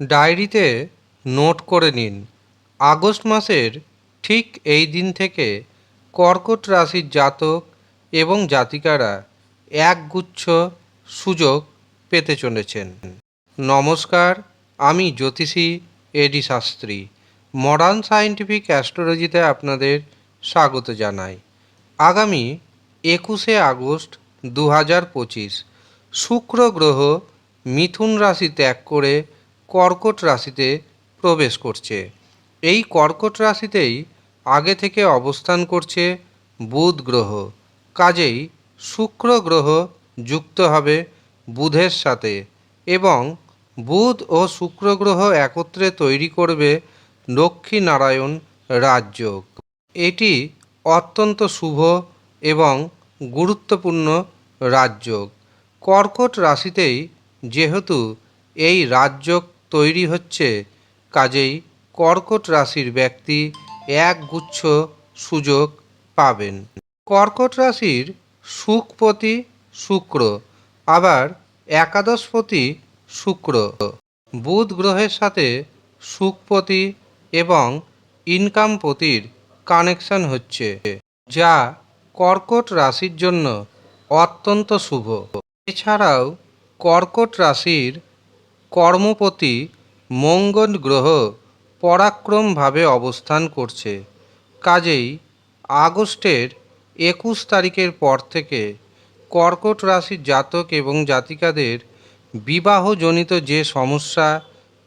ডায়েরিতে নোট করে নিন। আগস্ট মাসের ঠিক এই দিন থেকে কর্কট রাশির জাতক এবং জাতিকারা একগুচ্ছ সুযোগ পেতে চলেছেন। নমস্কার, আমি জ্যোতিষী এডি শাস্ত্রী। মডার্ন সায়েন্টিফিক অ্যাস্ট্রোলজিতে আপনাদের স্বাগত জানাই। আগামী একুশে আগস্ট দু হাজার পঁচিশ, শুক্র গ্রহ মিথুন রাশি ত্যাগ করে কর্কট রাশিতে প্রবেশ করছে। এই কর্কট রাশিতেই আগে থেকে অবস্থান করছে বুধ গ্রহ। কাজেই শুক্র গ্রহ যুক্ত হবে বুধের সাথে এবং বুধ ও শুক্র গ্রহ একত্রে তৈরি করবে লক্ষ্মী নারায়ণ রাজযোগ। এটি অত্যন্ত শুভ এবং গুরুত্বপূর্ণ রাজযোগ। কর্কট রাশিতেই যেহেতু এই রাজযোগ তৈরি হচ্ছে। কাজেই কর্কট রাশির ব্যক্তি একগুচ্ছ সুযোগ পাবেন। কর্কট রাশির সুখপতি শুক্র, আবার একাদশপতি শুক্র। বুধ গ্রহের সাথে সুখপতি এবং ইনকামপতির কানেকশন হচ্ছে, যা কর্কট রাশির জন্য অত্যন্ত শুভ। এছাড়াও কর্কট রাশির কর্মপতি মঙ্গল গ্রহ পরাক্রমভাবে অবস্থান করছে। কাজেই আগস্টের একুশ তারিখের পর থেকে কর্কট রাশির জাতক এবং জাতিকাদের বিবাহজনিত যে সমস্যা,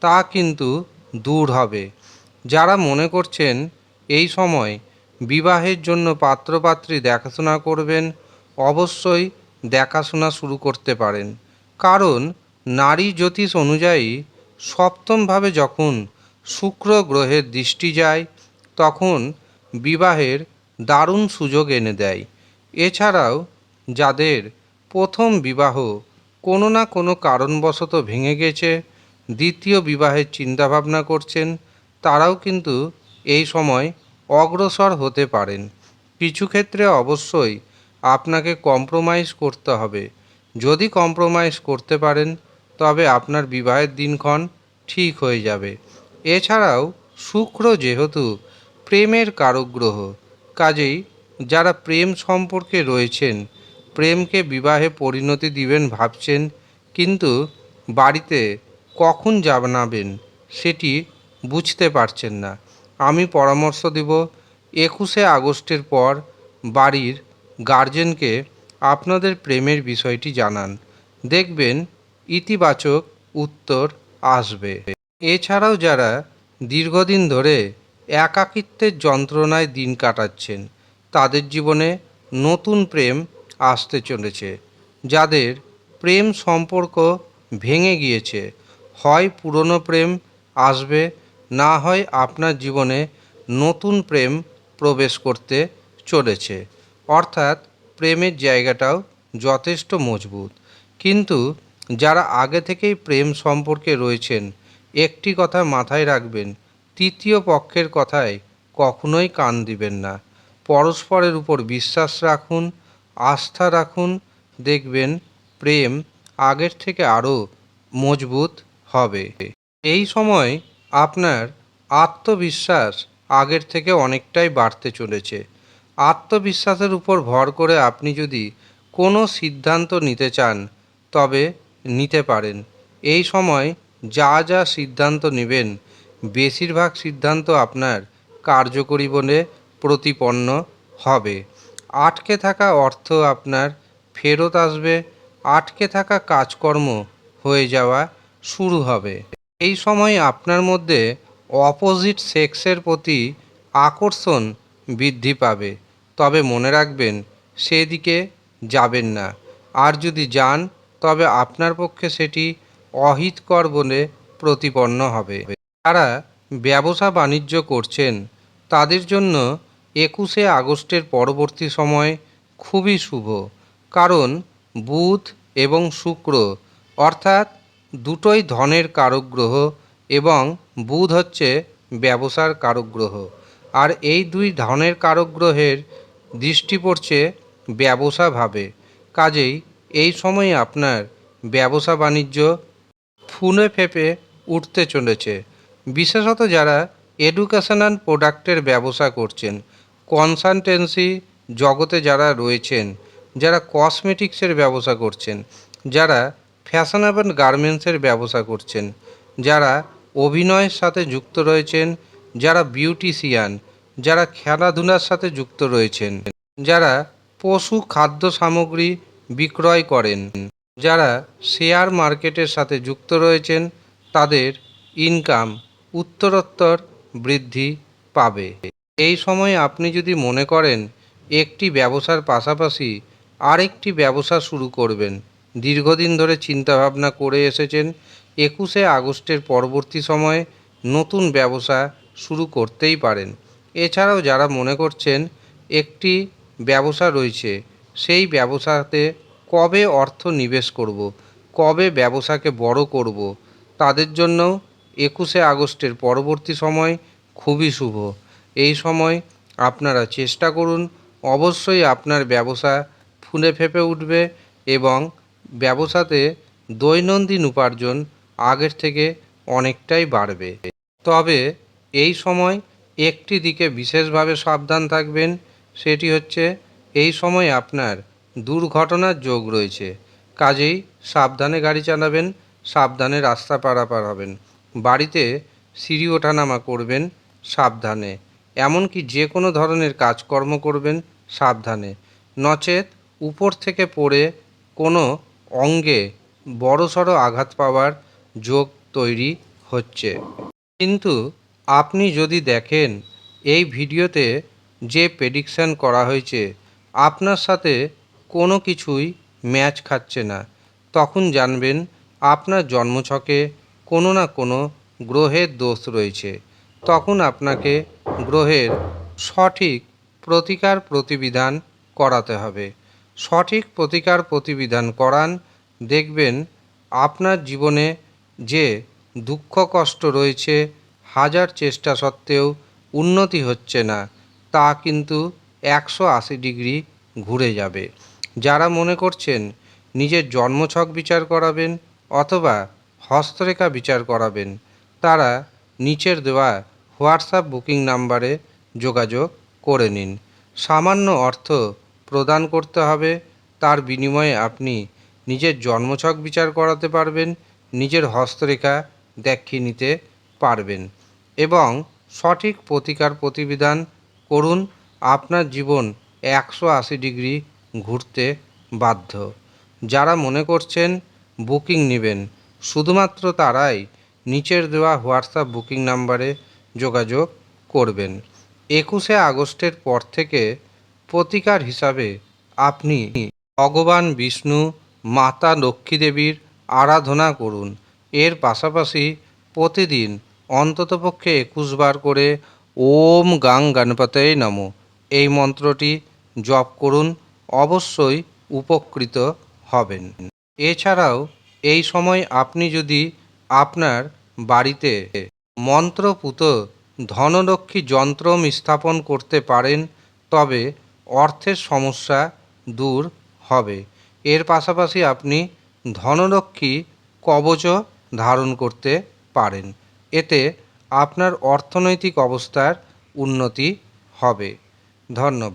তা কিন্তু দূর হবে। যারা মনে করছেন এই সময় বিবাহের জন্য পাত্রপাত্রী দেখাশোনা করবেন, অবশ্যই দেখাশোনা শুরু করতে পারেন। কারণ নারী জ্যোতিষ অনুযায়ী সপ্তমভাবে যখন শুক্র গ্রহের দৃষ্টি যায়, তখন বিবাহের দারুণ সুযোগ এনে দেয়। এছাড়াও যাদের প্রথম বিবাহ কোনো না কোনো কারণবশত ভেঙে গেছে, দ্বিতীয় বিবাহের চিন্তাভাবনা করছেন, তারাও কিন্তু এই সময় অগ্রসর হতে পারেন। কিছু ক্ষেত্রে অবশ্যই আপনাকে কম্প্রোমাইজ করতে হবে। যদি কম্প্রোমাইজ করতে পারেন তবে আপনার বিবাহের দিনক্ষণ ঠিক হয়ে যাবে। এছাড়াও শুক্র যেহেতু প্রেমের কারক গ্রহ কাজেই যারা প্রেম সম্পর্কে রয়েছেন, প্রেমকে বিবাহে পরিণতি দিবেন ভাবছেন, কিন্তু বাড়িতে কখন জানাবেন সেটি বুঝতে পারছেন না। আমি পরামর্শ দেব, একুশে আগস্টের পর বাড়ির গার্জেনকে আপনাদের প্রেমের বিষয়টি জানান। দেখবেন ইতিবাচক উত্তর আসবে। এছাড়াও যারা দীর্ঘদিন ধরে একাকিত্বের যন্ত্রণায় দিন কাটাচ্ছেন, তাদের জীবনে নতুন প্রেম আসতে চলেছে। যাদের প্রেম সম্পর্ক ভেঙে গিয়েছে, হয় পুরনো প্রেম আসবে, না হয় আপনার জীবনে নতুন প্রেম প্রবেশ করতে চলেছে। অর্থাৎ প্রেমের জায়গাটাও যথেষ্ট মজবুত। কিন্তু যারা আগে থেকেই প্রেম সম্পর্কে রয়েছেন, একটি কথা মাথায় রাখবেন, তৃতীয় পক্ষের কথায় কখনোই কান দিবেন না। পরস্পরের উপর বিশ্বাস রাখুন, আস্থা রাখুন, দেখবেন প্রেম আগের থেকে আরও মজবুত হবে। এই সময় আপনার আত্মবিশ্বাস আগের থেকে অনেকটাই বাড়তে চলেছে। আত্মবিশ্বাসের উপর ভর করে আপনি যদি কোনো সিদ্ধান্ত নিতে চান, তবে নিতে পারেন। এই সময় যা যা সিদ্ধান্ত নেবেন, বেশিরভাগ সিদ্ধান্ত আপনার কার্যকরী বলে প্রতিপন্ন হবে। আটকে থাকা অর্থ আপনার ফেরত আসবে, আটকে থাকা কাজকর্ম হয়ে যাওয়া শুরু হবে। এই সময় আপনার মধ্যে অপোজিট সেক্সের প্রতি আকর্ষণ বৃদ্ধি পাবে। তবে মনে রাখবেন, সেদিকে যাবেন না। আর যদি যান তবে আপনার পক্ষে সেটি অহিতকর বলে প্রতিপন্ন হবে। যারা ব্যবসা বাণিজ্য করছেন, তাদের জন্য একুশে আগস্টের পরবর্তী সময় খুবই শুভ, কারণ বুধ এবং শুক্র অর্থাৎ দুটোই ধনের কারক গ্রহ এবং বুধ হচ্ছে ব্যবসার কারক গ্রহ আর এই দুই ধনের কারক গ্রহের দৃষ্টি পড়ছে ব্যবসাভাবে, কাজেই এই সময়ে আপনার ব্যবসা বাণিজ্য ফুনে ফেপে উঠতে চলেছে। বিশেষত যারা এডুকেশন অ্যান্ড প্রোডাক্টের ব্যবসা করছেন কনসালটেন্সি জগতে যারা রয়েছেন, যারা কসমেটিক্সের ব্যবসা করছেন, যারা ফ্যাশনেবল গার্মেন্টসের ব্যবসা করছেন, যারা অভিনয়ের সাথে যুক্ত রয়েছেন, যারা বিউটিশিয়ান যারা খেলাধুলার সাথে যুক্ত রয়েছেন, যারা পশু খাদ্য সামগ্রী বিক্রয় করেন। যারা শেয়ার মার্কেটের সাথে যুক্ত রয়েছেন, তাদের ইনকাম উত্তরোত্তর বৃদ্ধি পাবে। এই সময় আপনি যদি মনে করেন, একটি ব্যবসার পাশাপাশি আরেকটি ব্যবসা শুরু করবেন, দীর্ঘদিন ধরে চিন্তাভাবনা করে এসেছেন, একুশে আগস্টের পরবর্তী সময়ে নতুন ব্যবসা শুরু করতেই পারেন। এছাড়াও যারা মনে করছেন, একটি ব্যবসা রয়েছে সেই ব্যবসাতে কবে অর্থ নিবেশ করব, কবে ব্যবসাকে বড় করব, তাদের জন্য একুশে আগস্টের পরবর্তী সময় খুবই শুভ। এই সময় আপনারা চেষ্টা করুন, অবশ্যই আপনার ব্যবসা ফুলে ফেঁপে উঠবে এবং ব্যবসাতে দৈনন্দিন উপার্জন আগের থেকে অনেকটাই বাড়বে। তবে এই সময় একটি দিকে বিশেষভাবে সাবধান থাকবেন, সেটি হচ্ছে এই সময় আপনার দুর্ঘটনার যোগ রয়েছে। কাজেই সাবধানে গাড়ি চালাবেন, সাবধানে রাস্তা পারাপার হবেন, বাড়িতে সিঁড়ি ওঠানামা করবেন সাবধানে। এমনকি যে কোনো ধরনের কাজকর্ম করবেন সাবধানে। নচেত উপর থেকে পড়ে কোনো অঙ্গে বড়সড় আঘাত পাওয়ার যোগ তৈরি হচ্ছে। কিন্তু আপনি যদি দেখেন, এই ভিডিওতে যে প্রেডিকশান করা হয়েছে আপনার সাথে কোনো কিছুই ম্যাচ খাচ্ছে না। তখন জানবেন আপনার জন্মছকে কোনো না কোনো গ্রহের দোষ রয়েছে। তখন আপনাকে গ্রহের সঠিক প্রতিকার প্রতিবিধান করাতে হবে। সঠিক প্রতিকার প্রতিবিধান করান, দেখবেন আপনার জীবনে যে দুঃখ কষ্ট রয়েছে, হাজার চেষ্টা সত্ত্বেও উন্নতি হচ্ছে না। তা কিন্তু একশো আশি ডিগ্রি ঘুরে যাবে। যারা মনে করছেন নিজের জন্মছক বিচার করাবেন অথবা হস্তরেখা বিচার করাবেন, তারা নিচের দেওয়া হোয়াটসঅ্যাপ বুকিং নাম্বারে যোগাযোগ করে নিন। সামান্য অর্থ প্রদান করতে হবে, তার বিনিময়ে আপনি নিজের জন্মছক বিচার করাতে পারবেন, নিজের হস্তরেখা দেখিয়ে নিতে পারবেন এবং সঠিক প্রতিকার প্রতিবিধান করুন আপনার জীবন একশো আশি ডিগ্রি ঘুরতে বাধ্য। যারা মনে করছেন বুকিং নেবেন, শুধুমাত্র তারাই নিচের দেওয়া হোয়াটসঅ্যাপ বুকিং নাম্বারে যোগাযোগ করবেন। একুশে আগস্টের পর থেকে প্রতিকার হিসাবে আপনি ভগবান বিষ্ণু, মাতা লক্ষ্মী দেবীর আরাধনা করুন। এর পাশাপাশি প্রতিদিন অন্ততপক্ষে একুশ বার করে ওম গাং গণপতয়ে নমঃ। এই মন্ত্রটি জপ করুন, অবশ্যই উপকৃত হবেন। এছাড়াও, এই সময় আপনি যদি আপনার বাড়িতে মন্ত্রপুত ধনলক্ষ্মী যন্ত্রম স্থাপন করতে পারেন, তবে অর্থের সমস্যা দূর হবে। এর পাশাপাশি আপনি ধনলক্ষ্মী কবচও ধারণ করতে পারেন। এতে আপনার অর্থনৈতিক অবস্থার উন্নতি হবে। ধন্যবাদ।